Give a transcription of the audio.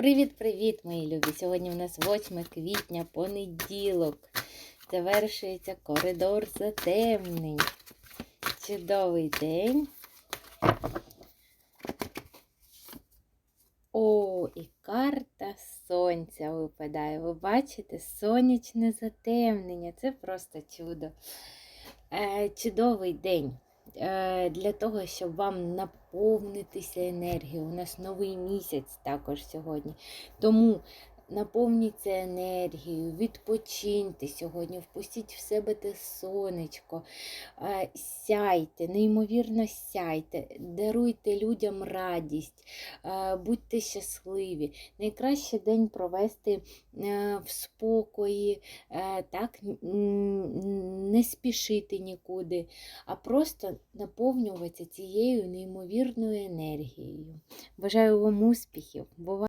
Привіт-привіт, мої любі! Сьогодні у нас 8 квітня, понеділок. Завершується коридор затемнень. Чудовий день. О, і карта сонця випадає. Ви бачите, сонячне затемнення. Це просто чудо. Е, чудовий день. Е, Для того, щоб вам наповнитися енергією. У нас новий місяць також сьогодні. Тому наповніться енергією, відпочиньте сьогодні, впустіть в себе те сонечко, е, сяйте, неймовірно сяйте, даруйте людям радість, е, будьте щасливі. Найкраще день провести е, в спокої, так, не спішити нікуди, а просто наповнюватися цією неймовірною енергією. Бажаю вам успіхів!